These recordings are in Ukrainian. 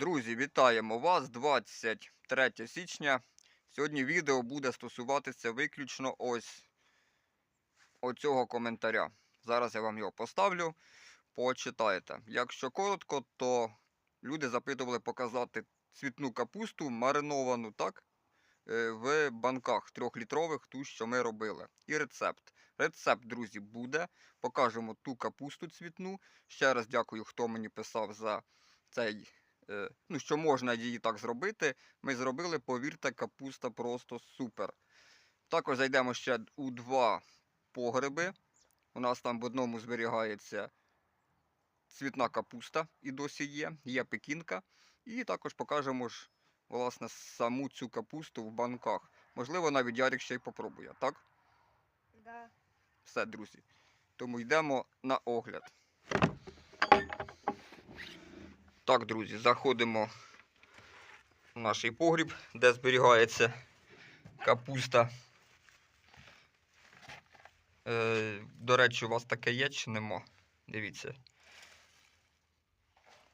Друзі, вітаємо вас 23 січня. Сьогодні відео буде стосуватися виключно ось оцього коментаря. Зараз я вам його поставлю, почитайте. Якщо коротко, то люди запитували показати цвітну капусту мариновану, так? е, В банках трьохлітрових, ту, що ми робили. І рецепт. Рецепт, друзі, буде. Покажемо ту капусту цвітну. Ще раз дякую, хто мені писав за цей ну, що можна її так зробити. Ми зробили, повірте, капуста просто супер. Також зайдемо ще у два погреби. У нас там в одному зберігається цвітна капуста і досі є, є пекінка. І також покажемо ж, власне, саму цю капусту в банках. Можливо, навіть Ярик ще й попробує, так? Да. Все, друзі. Тому йдемо на огляд. Так, друзі, заходимо в наш погріб, де зберігається капуста. Е, до речі, у вас таке є чи нема? Дивіться.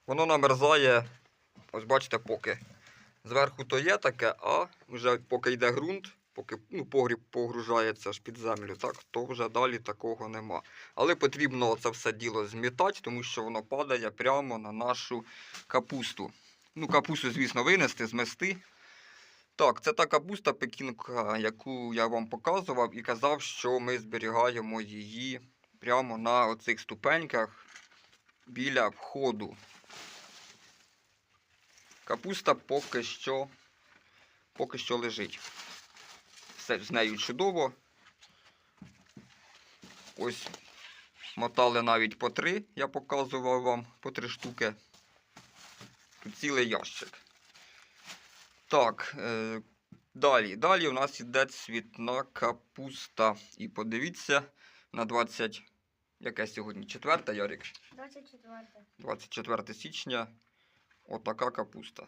Воно намерзає, ось бачите, поки. Зверху то є таке, а вже поки йде ґрунт, поки ну, погріб погружається аж під землю, так, то вже далі такого нема. Але потрібно це все діло змітати, тому що воно падає прямо на нашу капусту. Ну, капусту, звісно, винести, змести. Так, це та капуста пекінка, яку я вам показував і казав, що ми зберігаємо її прямо на оцих ступеньках біля входу. Капуста поки що, поки що лежить. Все з нею чудово. Ось мотали навіть по три, я показував вам по три штуки. Тут цілий ящик. Так, е, далі. Далі у нас іде цвітна капуста. І подивіться на 20. Яке сьогодні? 4 Ярик? 24. 24 січня. Отака капуста.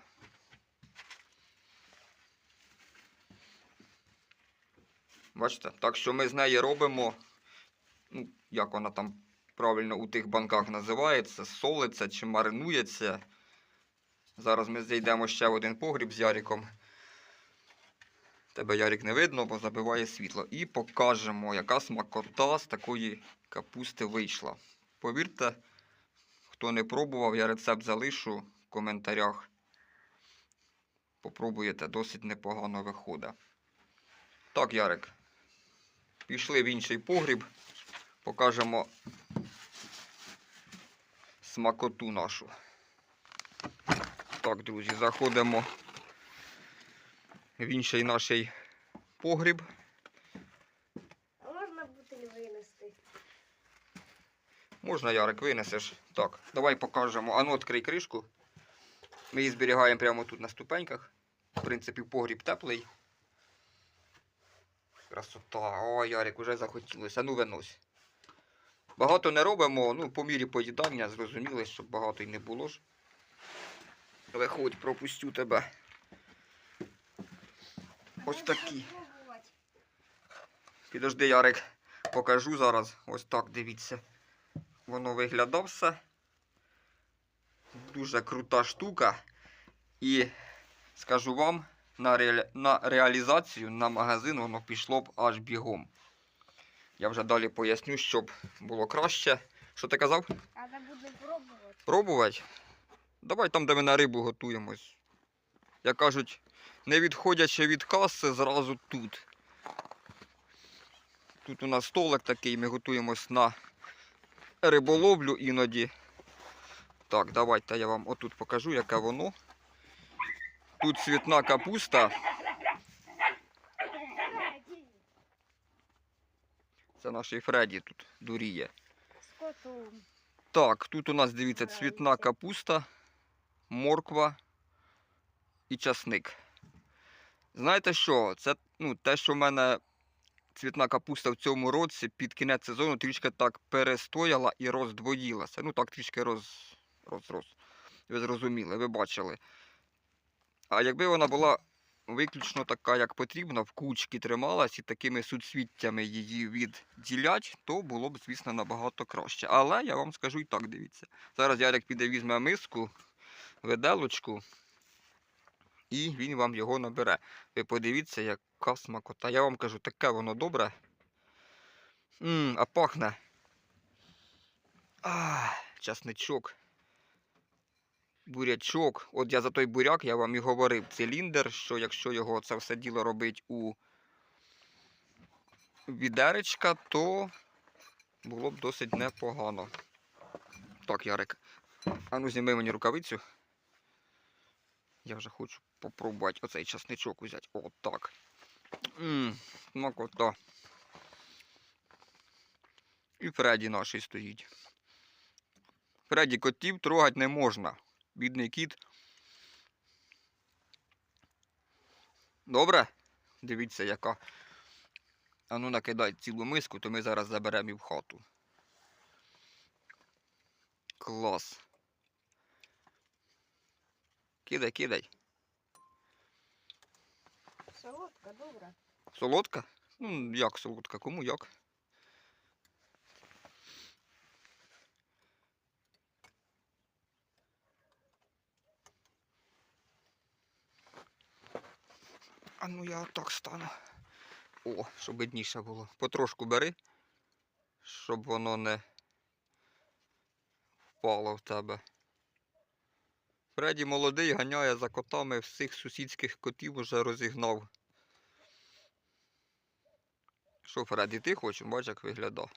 Бачите? Так що ми з неї робимо, ну, як вона там правильно у тих банках називається, солиться чи маринується. Зараз ми зайдемо ще в один погріб з Яриком. Тебе Ярик не видно, бо забиває світло. І покажемо, яка смакота з такої капусти вийшла. Повірте, хто не пробував, я рецепт залишу в коментарях. Попробуєте, досить непогано виходить. Так, Ярик. Пішли в інший погріб. Покажемо смакоту нашу. Так, друзі, заходимо в інший наш погріб. А можна бутиль винести? Можна, Ярик, винесеш. Так, давай покажемо. Ану, відкрий кришку. Ми її зберігаємо прямо тут на ступеньках. В принципі, погріб теплий. Красота. О, Ярик, уже захотілося. Ну, винось. Багато не робимо, ну, по мірі поїдання, зрозуміли, щоб багато й не було ж. Виходь, пропустю тебе. Ось такі. Підожди, Ярик, покажу зараз. Ось так, дивіться. Воно виглядав все. Дуже крута штука. І скажу вам, на, реалі... на реалізацію на магазин воно пішло б аж бігом. Я вже далі поясню, щоб було краще. Що ти казав? Треба буде пробувати. Пробувати? Давай там, де ми на рибу готуємось. Як кажуть, не відходячи від каси, зразу тут. Тут у нас столик такий, ми готуємось на риболовлю іноді. Так, давайте я вам отут покажу, яке воно. Тут цвітна капуста. Це наш Фредді тут дуріє. Так, тут у нас, дивіться, цвітна капуста, морква і часник. Знаєте що? Це ну, те, що в мене цвітна капуста в цьому році під кінець сезону трішки так перестояла і роздвоїлася. Ну так трішки роз, роз, роз. Ви зрозуміли, ви бачили. А якби вона була виключно така, як потрібно, в кучки трималась і такими суцвіттями її відділять, то було б, звісно, набагато краще. Але я вам скажу і так, дивіться. Зараз Ярик піде візьме миску виделочку, і він вам його набере. Ви подивіться, яка смакота. Я вам кажу, таке воно добре. М, а пахне. А, часничок. Бурячок. От я за той буряк, я вам і говорив, циліндр, що якщо його це все діло робить у відеречка, то було б досить непогано. Так, Ярик. А ну зніми мені рукавицю. Я вже хочу попробувати оцей часничок взяти. О, так. Ммм, смакота. І Фредді наш стоїть. Фредді котів трогати не можна. Бідний кіт. Добре? Дивіться, яка. А ну накидай цілу миску, то ми зараз заберемо і в хату. Клас. Кидай, кидай. Солодка, добра. Солодка? Ну, як солодка? Кому як? А ну я так стану. О, щоб видніше було. Потрошку бери, щоб воно не впало в тебе. Фредді молодий ганяє за котами всіх сусідських котів уже розігнав. Що, Фредді, ти хочеш? Бач, як виглядає.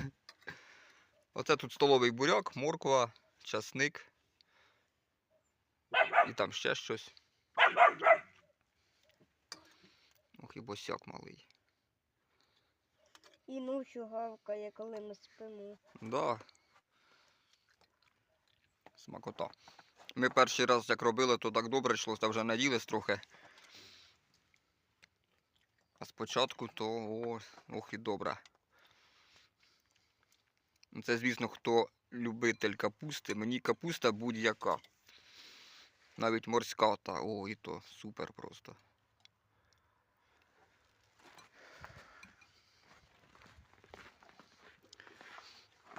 Оце тут столовий буряк, морква, часник. І там ще щось. Ох, і босяк малий. І ночі гавкає, коли ми спимо. Да. Смакота. Ми перший раз як робили, то так добре йшло, та вже наїлись трохи. А спочатку то о, ох і добре. Це, звісно, хто любитель капусти. Мені капуста будь-яка. Навіть морська та, о, і то супер просто.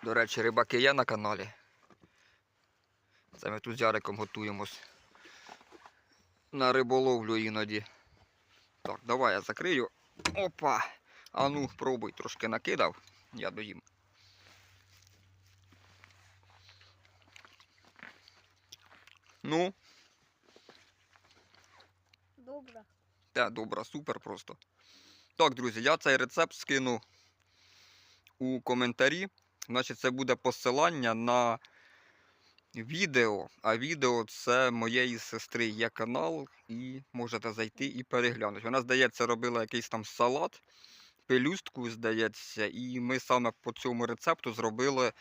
До речі, рибаки є на каналі. Це ми тут з Яриком готуємось. На риболовлю іноді. Так, давай я закрию. Опа! А ну, пробуй, трошки накидав. Я доїм. Ну, Добра. Те, добре, супер просто. Так, друзі, я цей рецепт скину у коментарі. Значить, це буде посилання на відео. А відео це моєї сестри є канал, і можете зайти і переглянути. Вона, здається, робила якийсь там салат, пелюстку, здається, і ми саме по цьому рецепту зробили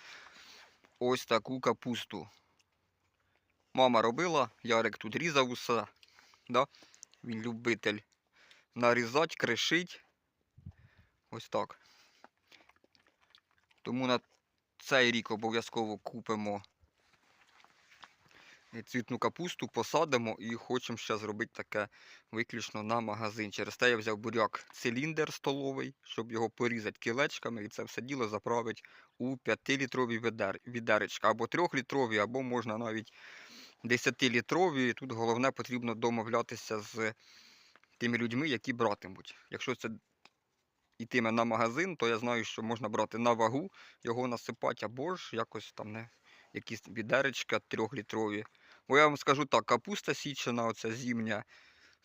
ось таку капусту. Мама робила, Ярик тут різав усе. Да? Він любитель нарізати, кришить. Ось так. Тому на цей рік обов'язково купимо е, цвітну капусту, посадимо і хочемо ще зробити таке виключно на магазин. Через те я взяв буряк циліндр столовий, щоб його порізати кілечками і це все діло заправити у 5-літрові відер... відеречка. Або 3-літрові, або можна навіть 10-літрові. Тут головне потрібно домовлятися з тими людьми, які братимуть. Якщо це йтиме на магазин, то я знаю, що можна брати на вагу, його насипати, або ж якось там не якісь відеречка трьохлітрові. Бо я вам скажу так, капуста січена, оця зімня,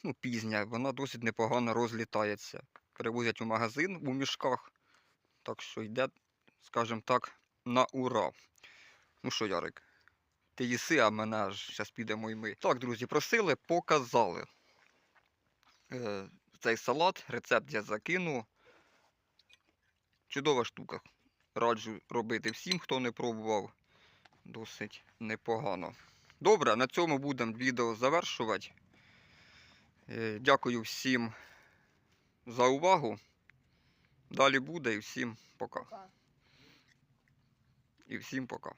ну пізня, вона досить непогано розлітається. Перевозять у магазин у мішках. Так що йде, скажімо так, на ура. Ну що, Ярик, ти їси, а мене аж зараз підемо і ми. Так, друзі, просили, показали. Е, цей салат, рецепт я закину. Чудова штука. Раджу робити всім, хто не пробував. Досить непогано. Добре, на цьому будемо відео завершувати. Е, Дякую всім за увагу. Далі буде і всім пока. Пока. І всім пока.